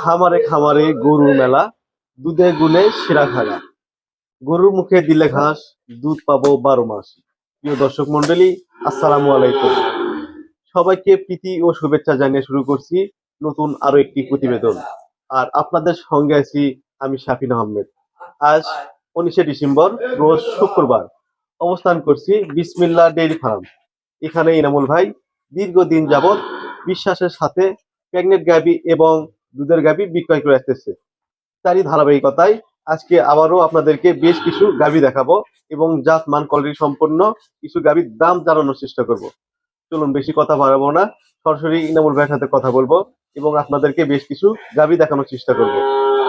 খামারে খামারে গরুর মেলা, দুধে গুলে সেরা খাগা গরুর মুখে দিলে ঘাস, দুধ পাবো বারো মাস। প্রিয় দর্শক মন্ডলী আসসালামু আলাইকুম। সবাইকে প্রীতি ও শুভেচ্ছা জানিয়ে শুরু করছি নতুন আরও একটি প্রতিবেদন। আর আপনাদের সঙ্গে আছি আমি শাফিন আহমেদ। আজ উনিশে ডিসেম্বর, রোজ শুক্রবার। অবস্থান করছি বিসমিল্লা ডেইরি ফার্ম। এখানে ইনামুল ভাই দীর্ঘদিন যাবৎ বিশ্বাসের সাথে প্রেগনেন্ট গাবি এবং দুধের গাবি বিক্রয় করে আসতেছে। তারই ধারাবাহিকতায় আজকে আবারও আপনাদেরকে বেশ কিছু গাবি দেখাবো এবং জাত, মান কোয়ালিটি সম্পন্ন কিছু গাবির দাম জানানোর চেষ্টা করব। চলুন বেশি কথা বাড়াবো না, সরাসরি ইনামুল ভাইয়ের সাথে কথা বলব এবং আপনাদেরকে বেশ কিছু গাবি দেখানোর চেষ্টা করব।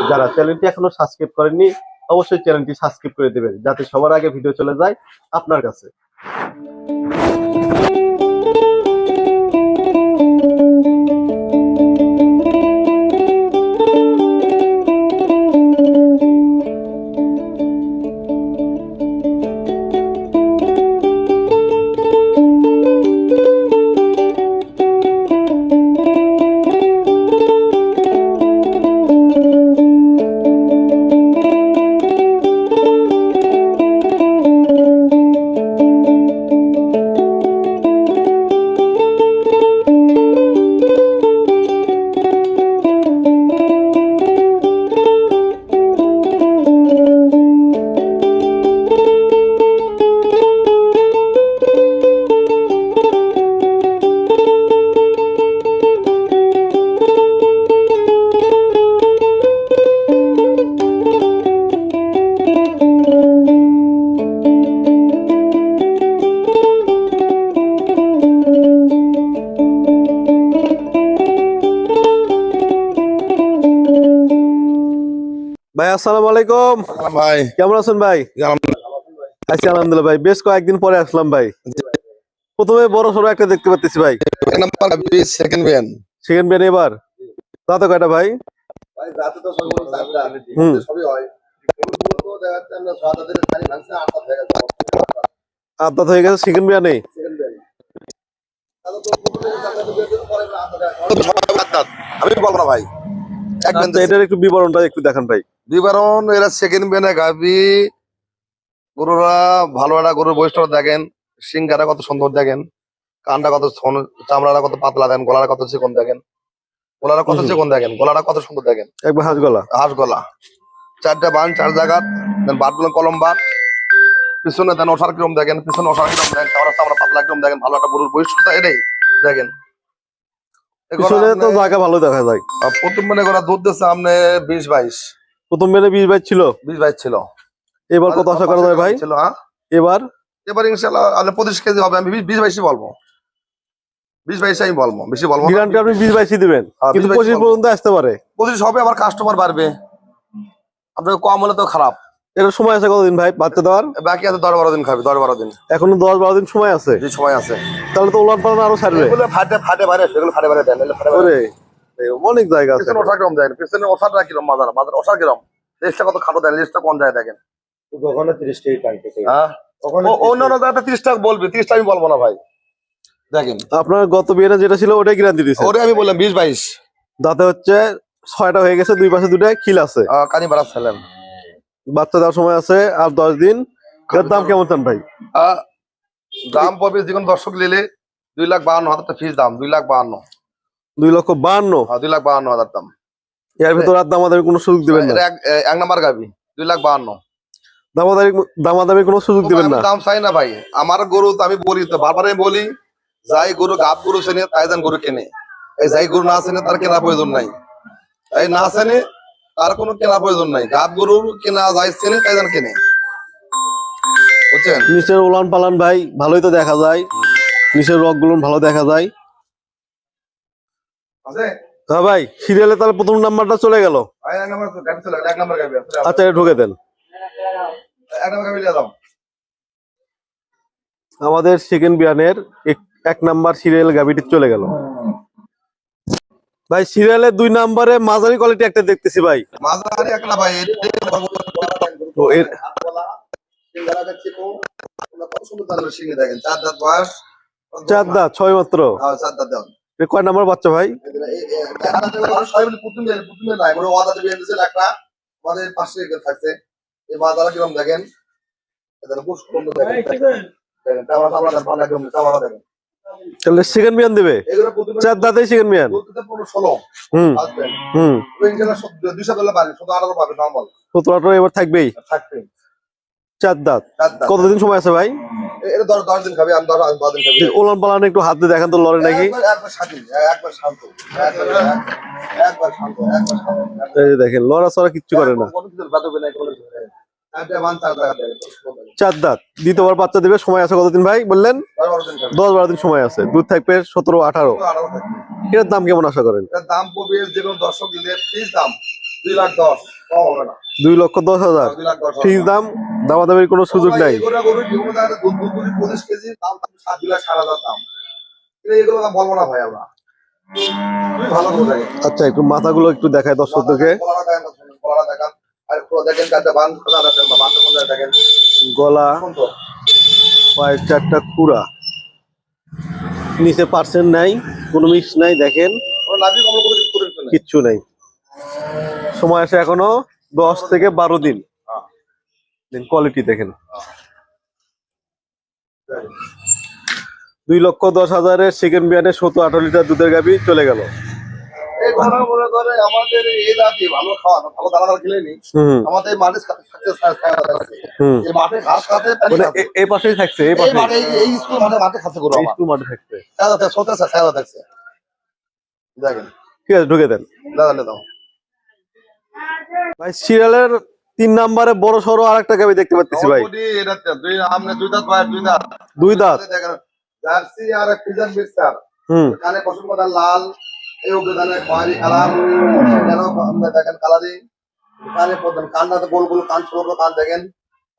যারা চ্যানেলটি এখনও সাবস্ক্রাইব করেননি, অবশ্যই চ্যানেলটি সাবস্ক্রাইব করে দেবেন, যাতে সবার আগে ভিডিও চলে যায় আপনার কাছে। ভাই আসসালামু আলাইকুম। ভাই। কেমন আছেন ভাই? আছি আলহামদুলিল্লাহ ভাই। বেশ কয়েকদিন পরে আসলাম ভাই। প্রথমে বড় সড়ো একটা দেখতে পাচ্ছি ভাই। সেকেন্ড ভ্যান সেকেন্ড বিয়ান এবার? দাঁত কয়টা ভাই? ভাই রাতে তো সব চারটা। হুম। সবই হয়। হয়ে গেছে। সেকেন্ড বিয়ানে আমি বলব না ভাই। এটার একটু বিবরণটা একটু দেখান ভাই। বিবরণ এরা সেকেন্ড ভ্যানে গাবি গরুরা ভালো একটা গরুর বৈষ্ণব দেখেন সিংহাটা কত সুন্দর দেখেন কানটা কত চামড়াটা কত পাতলা দেখেন গলাটা কত চিকন দেখেন গলাটা কত চিকন দেখেন গলাটা কত সুন্দর দেখেন। একবার হাঁস গলা হাঁস গলা চারটা বান চার জায়গা দেন বাটগুলো কলম বাট পিছনে দেন ওষার কিরম দেখেন পিছনে ওষার কিরম দেখেন চামড়া চামড়া পাতলা কিরম দেখেন ভালো একটা গরুর বৈশিষ্ট্য এটাই দেখেন। পিছনে তো জায়গা ভালো দেখা যায়। প্রথম মানে করা দুধ দিচ্ছে আপনি বিশ বাইশ। প্রথম বিয়ানে বিশ বাইশ ছিল? বিশ বাইশ ছিল। এবার কত আশা করা যায় ভাই? ছিল হ্যাঁ? এবার? এবার ইনশাল্লাহ পঁচিশ কেজি হবে। আমি বিশ- বাইশই বলব। বিশ বাইশে আমি বলব বেশি বলব। আপনি বিশ বাইশই দিবেন। হ্যাঁ, কিন্তু পঁচিশ পর্যন্ত আসতে পারে। পঁচিশ হবে আবার কাস্টমার বাড়বে। আপনার কম হলে তো খারাপ। এটা সময় আছে কতদিন ভাই বাচ্চা দেওয়ার? বাকি আছে দশ বারো দিন খাবে দশ বারো দিন। এখনও দশ বারো দিন সময় আছে? যে সময় আছে। তাহলে তো ওলান পালন আরও ছাড়বে। ফাটে ফাটে বাইরে সেগুলো ফাটে বাইরে দেন অনেক জায়গা আছে। ওঠা কিরম দেন পিছনে ওঠাটা কিরম মাজার মাজার ওঠা কিরম? লিস্টটা কত খাটো দেন লিস্টটা কোন যায় দেখেন। ওখানে তিরিশ টাকা টানতেছে হ্যাঁ? অন্যান্য জায়গাটা তিরিশ টাকা বলবে তিরিশ টাকা আমি বলব না ভাই। দেখেন। আপনার গত বিয়েটা যেটা ছিল ওটাই গ্যারান্টি ওরে আমি বললাম বিশ বাইশ। দাঁতে হচ্ছে ছয়টা হয়ে গেছে দুই পাশে দুটা খিল আছে। আহ, কানি বাড়া ছিলেন বাচ্চা দেওয়ার সময় আছে আর দশ দিন। এর দাম কেমন চান ভাই? দাম পড়বে যে কোনো দর্শক নিলে দুই লাখ বাহান্ন হাজার ফিস দাম দুই লাখ বাহান্ন। দুই লক্ষ বান্ন হ্যাঁ, দুই লাখ বাহান্ন হাজার দাম। এর ভিতর আর দামাদামি কোনো সুযোগ দিবেন না? এক- নাম্বার গাবি দুই লাখ বাহান্ন। দামাদামি দামাদামি কোনো সুযোগ দিবেন না? দাম চাই না ভাই। আমার গরু তো আমি বলি তো বারবার বলি যাই গরু গাব গরু চেনে তাই যেন গরু কেনে। এই যাই গরু না চেনে তার কেনা প্রয়োজন নাই। এই না চেনে তার কোনো কেনা প্রয়োজন নাই। গাব গরু কেনা যাই চেনে তাই যেন কেনে। বুঝছেন? নিচের উলান পালান ভাই ভালোই তো দেখা যায়। নিচের রকগুলো ভালো দেখা যায়। আছে? হ্যাঁ ভাই সিরিয়ালে তাহলে প্রথম নাম্বারটা চলে গেল। আচ্ছা এটা ঢুকে দেন। আমাদের সেকেন্ড বিয়ানের এক- এক নাম্বার সিরিয়াল গাবিটি চলে গেল। ভাই সিরিয়ালের দুই নাম্বারে মাঝারি কোয়ালিটি একটা দেখতেছি ভাই। মাঝারি একটা ভাই তো। এর দেখেন। চার দাঁত বয়স চার দাঁত ছয় মাত্র। হ্যাঁ, কয় নাম্বার বাচ্চা ভাই? আমাদের পাশে এখানে থাকছে। এই মাদারা কিরম দেখেন? এদের খুব সুন্দর দেখেন দেখেন দেখেন একদম চামড়া দেখেন। তাহলে সেকেন্ড বিয়ান দেবে? চার দাঁতেই সেকেন্ড বিয়ান? হুম হুম। সতেরো আঠারো এবার থাকবেই? চার দাঁত। কতদিন সময় আছে ভাই? ওলান পালান একটু হাত তো লড়ে নাকি? দেখেন লড়া চড়া কিচ্ছু করে না। চার দাঁত। দ্বিতীয়বার বাচ্চা দেবে সময় আছে কতদিন ভাই বললেন? দশ বারো দিন সময় আছে। দুধ থাকবে সতেরো আঠারো। এটার দাম কেমন আশা করেন? দাম পড়বে দর্শক দাম দুই লাখ দশ দুই লক্ষ দশ হাজার। ফিস দাম দামাদামির কোনো সুযোগ নাই। আচ্ছা একটু মাথাগুলো একটু দেখায় দর্শকদেরকে কলাটা দেখেন কলাটা দেখান আর পুরো দেখেন বা দেখেন। গলা পায়ের চারটা খুঁড়া নিচে পার্সেন্ট নাই কোনো মিক্স নাই দেখেন। কিচ্ছু নাই। সময় আছে এখনও দশ থেকে বারো দিন। হ্যাঁ। কোয়ালিটি দেখেন। দুই লক্ষ দশ হাজারের সেকেন্ড বিয়ানে সত্তর আঠারো লিটার দুধের গাবি চলে গেল। আমাদের এই ভালো খাওয়া ভালো দানা খেলে নি। আমাদের এই মাঠে থাকতে থাকতে আছে। হুম। এই মাঠে ঘাস খাতে পানি খাতে। এ- এই পাশেই থাকছে এই এই পাশে এই- এই স্কুল মাঠে মাঠে খাচ্ছে গরু আমার। মাঠে থাকছে। সাদা থাকছে সতে সাদা থাকছে। দেখেন। ঠিক আছে ঢুকে দেন। দাদা দাও ভাই সিরিয়ালের তিন নাম্বারে বড় সড়ো আর একটা গাবি দেখতে পাচ্ছি ভাই। দুই দাঁত ভাই দুই দাঁত। দুই দাঁত। জার্সি আর ফিজান মিক্সার। হুম। কানে লাল এই উদ্যানে খয়েরি কালার কেন দেখেন কালারিং। কানে পদন কানটাতে গোল গোল কান ছোট কান দেখেন।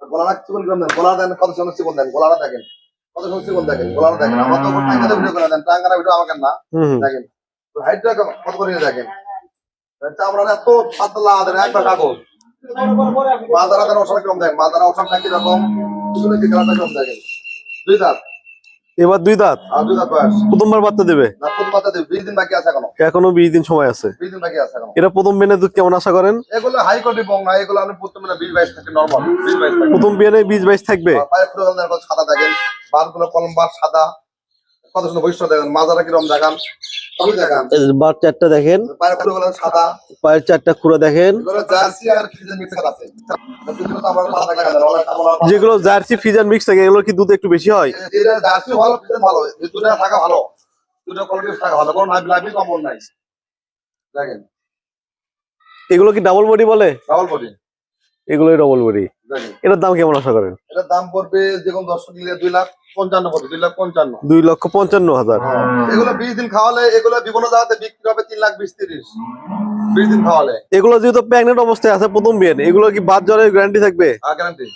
গলাটা চিকন করে দেন। কত চিকন দেন গলাটা দেখেন। কত চিকন দেখেন। গলাটা দেখেন। আমার তো টাঙ্গারে ভিডিও করে দেন। টাঙ্গারা ভিডিও আমাকে না। দেখেন। হাইটটা কত করে দেখেন? চামড়া এত পাতলা দেন একবার কাগজ। মাদারা দেন দেখেন। মাদারা ওষুধ নাকি রকম। এগুলো কি কালারটা কীরকম দেখেন দুই দাঁত। এবার দুই দাঁত? প্রথমবার বাচ্চা দেবে? না প্রথম বাচ্চা দেবে। বিশ দিন বাকি আছে এখনও। এখনও বিশ দিন সময় আছে। এটা প্রথম মেনে দুধ কেমন আশা করেন? প্রথম বিয়ে বিশ বাইশ থাকবে? সাদা দেখেন বারগুলো কলম সাদা। কত সুন্দর বৈশ্য দেখেন মাজারা কিরম দেখান। বার চারটা দেখেন। পায়ের চারটা খুঁড়া দেখেন। যেগুলো জার্সি ফিজার মিক্স থাকে এগুলো কি দুধ একটু বেশি হয়? এগুলো কি ডাবল বডি বলে? ডাবল বডি এগুলোই ডবল বডি এটার দাম কেমন আশা করেন? এটার দাম পড়বে যে কোনো দর্শক নিলে দুই লাখ পঞ্চান্ন পড়বে দুই লাখ পঞ্চান্ন। দুই লক্ষ পঞ্চান্ন হাজার। এগুলো বিশ দিন খাওয়ালে এগুলো বিভিন্ন জায়গাতে বিক্রি হবে তিন লাখ বিশ তিরিশ। বিশ দিন খাওয়ালে। এগুলো যেহেতু অবস্থায় আছে প্রথম এগুলো কি বাদ জ্বরের গ্যারান্টি থাকবে? গ্যারান্টি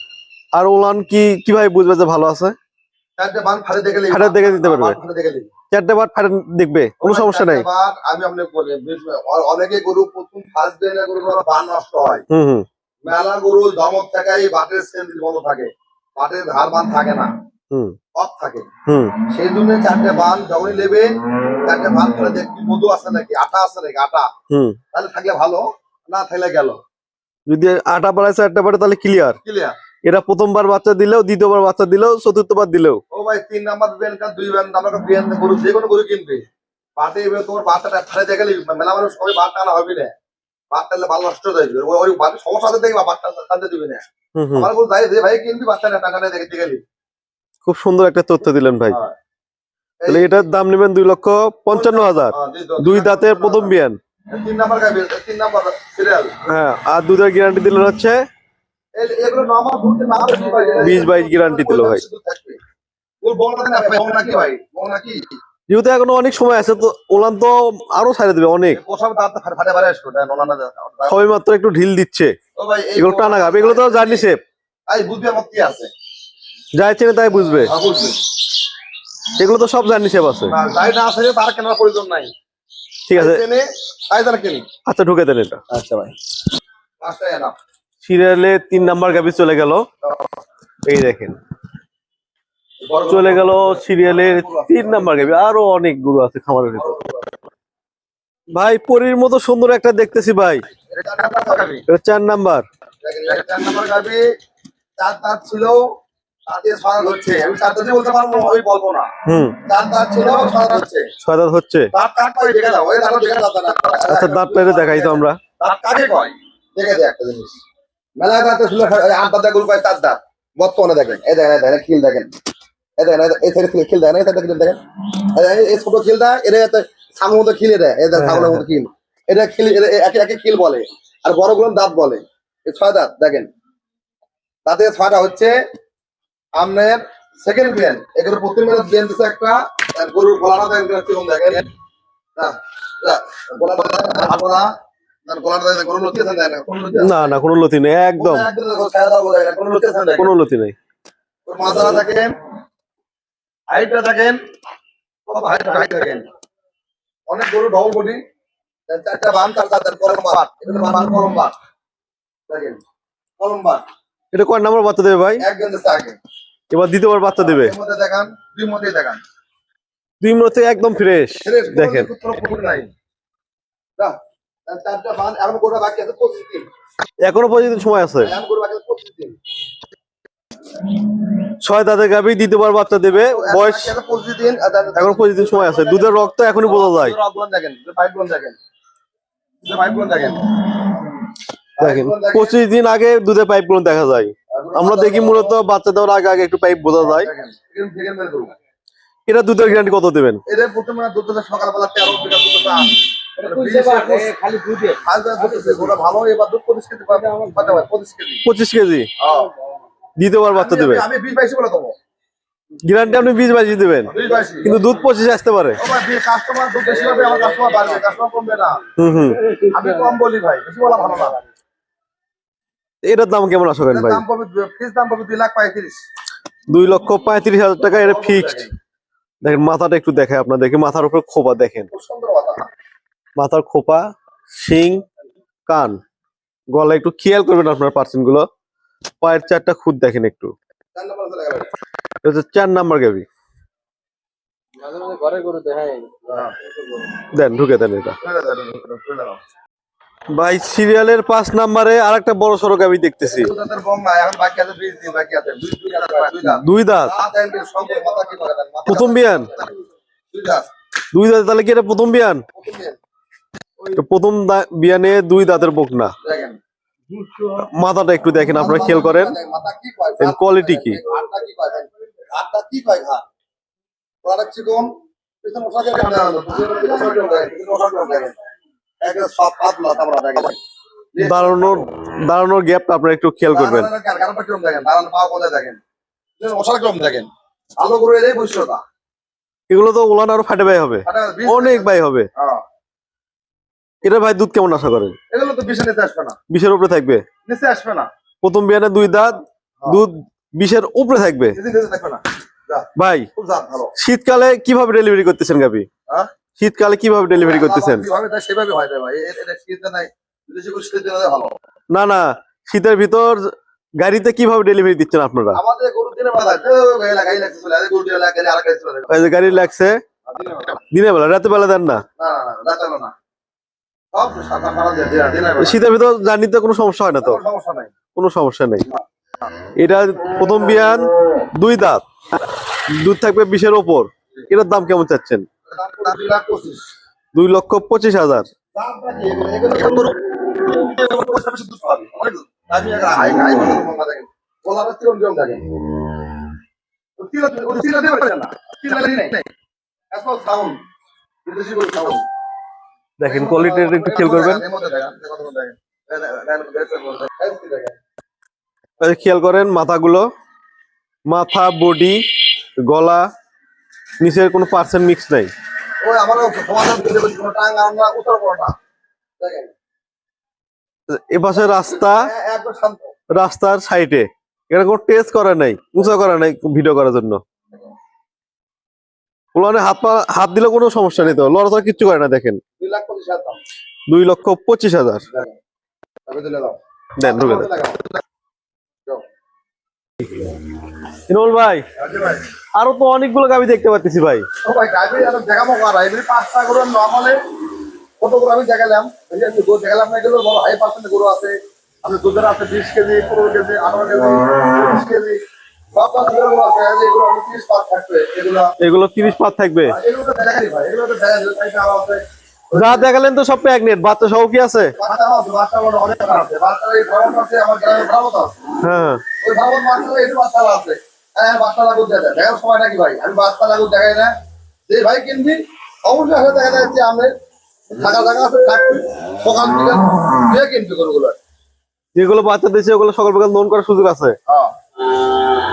আর ওলান কি কীভাবে বুঝবে যে ভালো আছে? চারটে বান দেখে। দেখে দিতে পারবে। বান দেখে চারটে বার ফাটে দেখবে কোনো সমস্যা নাই। আমি আপনাকে বলি অনেকে গরু প্রথম ফার্স্ট ডে গরু বান নষ্ট হয়। হুম হুম। মেলা গরু ধমক থাকে এই বাটের সেন্দিল বন্ধ থাকে। বাটের ধার বান থাকে না। অফ থাকে। সেই জন্য চারটে বান যখনই নেবে চারটে বান ফেলে দেখবি মধু আছে নাকি আটা আছে নাকি আটা। হুম। তাহলে থাকলে ভালো না থাকলে গেল। যদি আটা চারটা তাহলে ক্লিয়ার ক্লিয়ার এরা প্রথমবার বাচ্চা দিলেও দ্বিতীয়বার বাচ্চা দিলেও চতুর্থবার দিলেও। ও ভাই তিন নাম্বার কার দুই বিয়ান আমাকে বিয়ান গরু যে কোনো গরু কিনবে। বাটে এবার তোমার বাচ্চাটা দেখে নিবি। মেলা মানুষ সবাই বাট টানা হবে না। নষ্ট হয়ে যাবে। ওই- সমস্যা আছে টানতে- দিবি না। আমার যাই যে ভাই কিনবি বাচ্চা না টাকা দেখে দেখে খুব সুন্দর একটা তথ্য দিলেন ভাই। হ্যাঁ। তাহলে এটার দাম নেবেন দুই লক্ষ পঞ্চান্ন হাজার। হ্যাঁ, দুই- দাঁতের প্রথম বিয়ান। তিন নাম্বার তিন নাম্বার সিরিয়াল হ্যাঁ আর দুধের গ্যারান্টি দিলেন হচ্ছে বিশ বাইশ গ্যারান্টি দিল ভাই। যেহেতু এখনও অনেক সময় আছে তো ওলান তো আরও ছাড়ে দেবে অনেক। সবাই মাত্র একটু ঢিল দিচ্ছে। এগুলো টানা গাবে এগুলো তো বুঝবি কি আছে। যাই চেনে তাই বুঝবে। হ্যাঁ, এগুলো তো সব জার্নি শেপ আছে না, যাই না আছে তার কেনার প্রয়োজন নাই। ঠিক আছে। আচ্ছা ঢুকে দেন এটা। আচ্ছা ভাই। সিরিয়ালে তিন নাম্বার গাবি চলে গেল। এই দেখেন। চলে গেল সিরিয়ালের তিন নাম্বার গাবি আরও অনেক গরু আছে খামারের ভিতর। ভাই পরীর মতো সুন্দর একটা দেখতেছি ভাই। চার নাম্বার। চার নাম্বার চার দাঁত ছিল আচ্ছা দাঁত দেখাই তো আমরা। মেলা দাঁতে ছিল আট দাঁত গরু চার দাঁত। বর্তমানে দেখেন এই দেখেন এই দেখেন খিল দেখেন। এই দেখেন এই- এই সাইডে খিল খিল দেখেন এই সাইডে খিল দেখেন। এই- এই- এই ছোট খিলটা এটা একটা ছাগলের মতো খিল এটা এই ছাগলের মতো খিল। এটা খিল একে একে খিল বলে আর বড়গুলো দাঁত বলে। এই ছয় দাঁত দেখেন। তাতে ছয়টা হচ্ছে আপনার সেকেন্ড বিয়ান এগুলো প্রতি দিচ্ছে একটা গরুর গলাটা দেখেন কীরকম দেখেন না না, কোনো লতি নেই একদম। কোনো লতি নেই। মাথাটা দেখেন, হাইটটা দেখেন, সব হাইট হাইট দেখেন। অনেক গরু ডবল বডি চারটা বাম চারটা দেন কলম বাট এগুলো বাম কলম বাট দেখেন কলম বাট এটা কয় নাম্বার বাচ্চা দেবে ভাই? একজন আগে। এবার দ্বিতীয়বার বাচ্চা দেবে। দেখান দুই মধ্যে দেখান। দুই একদম ফ্রেশ দেখেন। পঁচিশ দিন। এখনও পর্যন্ত সময় আছে। ছয় দাঁতের গাবি দ্বিতীয়বার বাচ্চা দেবে। বয়স এখন পঁচিশ দিন সময় আছে। দুধের রক্ত এখনই বোঝা যায়। দেখেন পঁচিশ দিন আগে দুধের পাইপগুলো দেখা যায়। আমরা দেখি মূলত বাচ্চা দেওয়ার আগে আগে একটু পাইপ বোঝা যায়। এটা দুধের গ্যারান্টি কত দেবেন? এদের প্রথমে দুধ সকালবেলা তেরো পঁচিশ কেজি দ্বিতীয়বার বাচ্চা দেবে। আমি বিশ বাইশে বলে দেবো। গ্যারান্টি আপনি বিশ বাইশ দেবেন। কিন্তু দুধ পঁচিশে আসতে পারে। কাস্টমার দুধ বেশি পাবে আমার কাস্টমার বাড়বে কাস্টমার কমবে না। হুম হুম। আমি কম বলি ভাই বেশি বলা ভালো না। এটার দাম কেমন আশা ভাই? দাম পাবে ফিস দাম পাবে দুই লাখ পঁয়ত্রিশ। দুই লক্ষ পঁয়ত্রিশ হাজার টাকা এটা ফিক্সড দেখেন মাথাটা একটু দেখায় আপনার দেখে মাথার উপর খোপা দেখেন। মাথার খোপা শিং কান। গলা একটু খেয়াল করবেন আপনার পার্সেন্টগুলো। পায়ের চারটা খুদ দেখেন একটু। চার নম্বর গাবি। দেন ঢুকে দেন এটা। ভাই সিরিয়ালের পাঁচ নাম্বারে আর একটা বড় সড়ক আমি দেখতেছি। বাকি বাকি দুই দাঁত, প্রথম বিয়ান। দুই দাঁত, তাহলে কি এটা প্রথম বিয়ান? প্রথম বিয়ানে দুই দাঁতের বকনা। দেখেন। মাথাটা একটু দেখেন আপনারা খেয়াল করেন। মাথা কি দাঁড়ানোর দাঁড়ানোর গ্যাপটা আপনারা একটু খেয়াল করবেন। এগুলো তো ওলান আরও ফাটে ভাই হবে। অনেক ভাই হবে। হ্যাঁ। এটা ভাই দুধ কেমন আশা করেন? এগুলো তো বিশে নিচে আসবে না। বিশের উপরে থাকবে? নিচে আসবে না। প্রথম বিয়ানে দুই দাঁত দুধ বিশের উপরে থাকবে? ভাই শীতকালে কীভাবে ডেলিভারি করতেছেন গাবি হ্যাঁ? শীতকালে কীভাবে ডেলিভারি করতেছেন? হয় রে ভাই। এ- এটা শীতে নাই বিদেশি করে শীতে দিলে ভালো। না না শীতের ভিতর গাড়িতে কীভাবে ডেলিভারি দিচ্ছেন আপনারা? গাড়ি লাগছে দিনের বেলা রাতে বেলা। দেন না। শীতের ভিতর জার্নিতে কোনো সমস্যা হয় না তো কোনো সমস্যা নাই এটা প্রথম বিয়ান দুই দাঁত দুধ থাকবে বিশের ওপর এটার দাম কেমন চাচ্ছেন দুই লক্ষ পঁচিশ হাজার সাউন্ড দেখেন কোয়ালিটিটা একটু খেয়াল করবেন। খেয়াল করেন মাথাগুলো মাথা বডি গলা নিচের কোনো পার্সেন্ট মিক্স নাই। ওই আমার সমাধান করে দেবেন কোনো টাঙ্গা আমরা উত্তর করো না। দেখেন। এ পাশে রাস্তা একদম শান্ত। রাস্তার সাইডে এখানে কোনো টেস্ট করা নাই উঁচা করা নাই ভিডিও করার জন্য। ওলানে হাত পা হাত দিলে কোনো সমস্যা নেই তো। লড়াচড়া কিচ্ছু করে না দেখেন। দুই লক্ষ পঁচিশ হাজার। দেন ঢুকে দেন। ভাই আরও তো অনেকগুলো গাবি দেখতে পাচ্ছি ভাই। ও ভাই গাড়ি আর দেখাবো পাঁচটা গরু নর্মালে কত গরু আমি দেখালাম? আমি দেখালাম না এগুলো হাই পার্সেন্ট গরু আছে। আপনি দুধের আছে বিশ কেজি পনেরো কেজি আঠারো কেজি তিরিশ কেজি। এগুলো তিরিশ পাত থাকবে। যা দেখালেন তো সব প্যাগনেট বাচ্চা সহ কি আছে? হ্যাঁ। বাচ্চা একটু বাচ্চা আছে বাচ্চা লাগু দেখা দেখার সময় নাকি ভাই আমি বাচ্চা লাগু দেখাই না যে ভাই কিনবি অবশ্যই আসলে দেখা যাচ্ছে আমি থাকা জায়গা আছে থাকবি সকাল থেকে কিনবি গরুগুলো যেগুলো বাচ্চা দিয়েছে ওগুলো সকাল বিকাল লোন করার সুযোগ আছে। হ্যাঁ।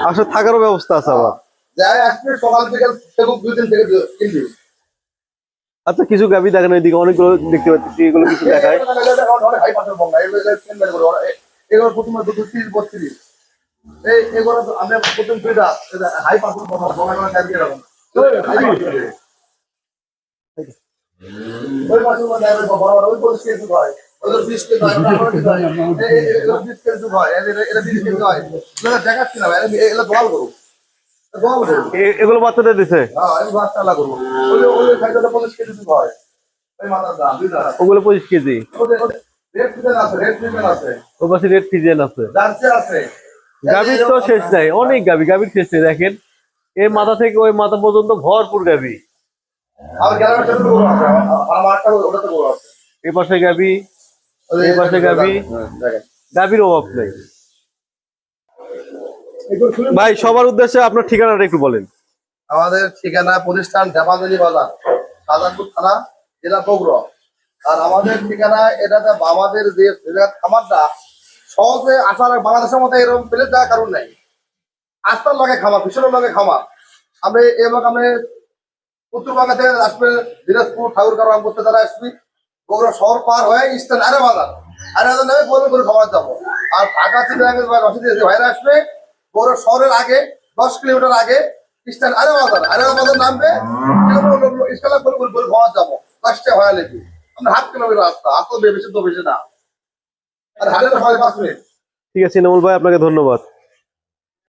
আসলে থাকারও ব্যবস্থা আছে আবার। যাই আসবি সকাল থেকে দুই দিন থেকে কিনবি আচ্ছা কিছু গাবি দেখেন ওইদিকে অনেকগুলো দেখতে পাচ্ছি এগুলো কিছু দেখায়। এগুলো প্রথমে দুটো তিরিশ বত্রিশ। এই এগুলো প্রথম দুইটা হাই রাখুন ওই বড় ওই হয়। এগুলো এ- বাচ্চাদের দিছে? হ্যাঁ ওগুলো পঁচিশ কেজি। পাশে রেড আছে জার্সি তো শেষ নাই অনেক গাবি গাবির শেষ নেই দেখেন। এই মাথা থেকে ওই মাথা পর্যন্ত ভরপুর গাবি এই পাশে গাবি এই পাশে গাবি হ্যাঁ, অভাব নেই। ভাই সবার উদ্দেশ্যে আপনার ঠিকানাটা একটু বলেন। আমাদের ঠিকানা প্রতিষ্ঠান দেবাদলি বাজার সাজানপুর থানা জেলা বগুড়া। আর আমাদের ঠিকানা এটাতে আমাদের যে খামারটা সহজে আসার বাংলাদেশের মধ্যে এরকম পেলে যাওয়ার কারণ নাই। আস্তার লগে খামার ভীষণের লগে খামার। আমরা এবং আমরা উত্তরবঙ্গ থেকে আসবে দিনাজপুর ঠাকুর রাম করতে তারা আসবি বগুড়া শহর পার হয়ে ইস্টার্ন আরে বাজার। আরে বাজার নেমে বলবে করে খাবার যাব আর ঢাকা থেকে রসিদ ভাইরা আসবে বগুড়া শহরের আগে, দশ কিলোমিটার আগে ইস্টার্ন আরে বাজার। আরে বাজার নামবে ইস্টার্ন বলে বলে বলে খাবার যাব পাঁচটা ভাড়া লেগে আমরা হাফ কিলোমিটার রাস্তা আসতে বেশি তো বেশি না। আর হয় পাঁচ মিনিট ঠিক আছে ইনামুল ভাই, আপনাকে ধন্যবাদ।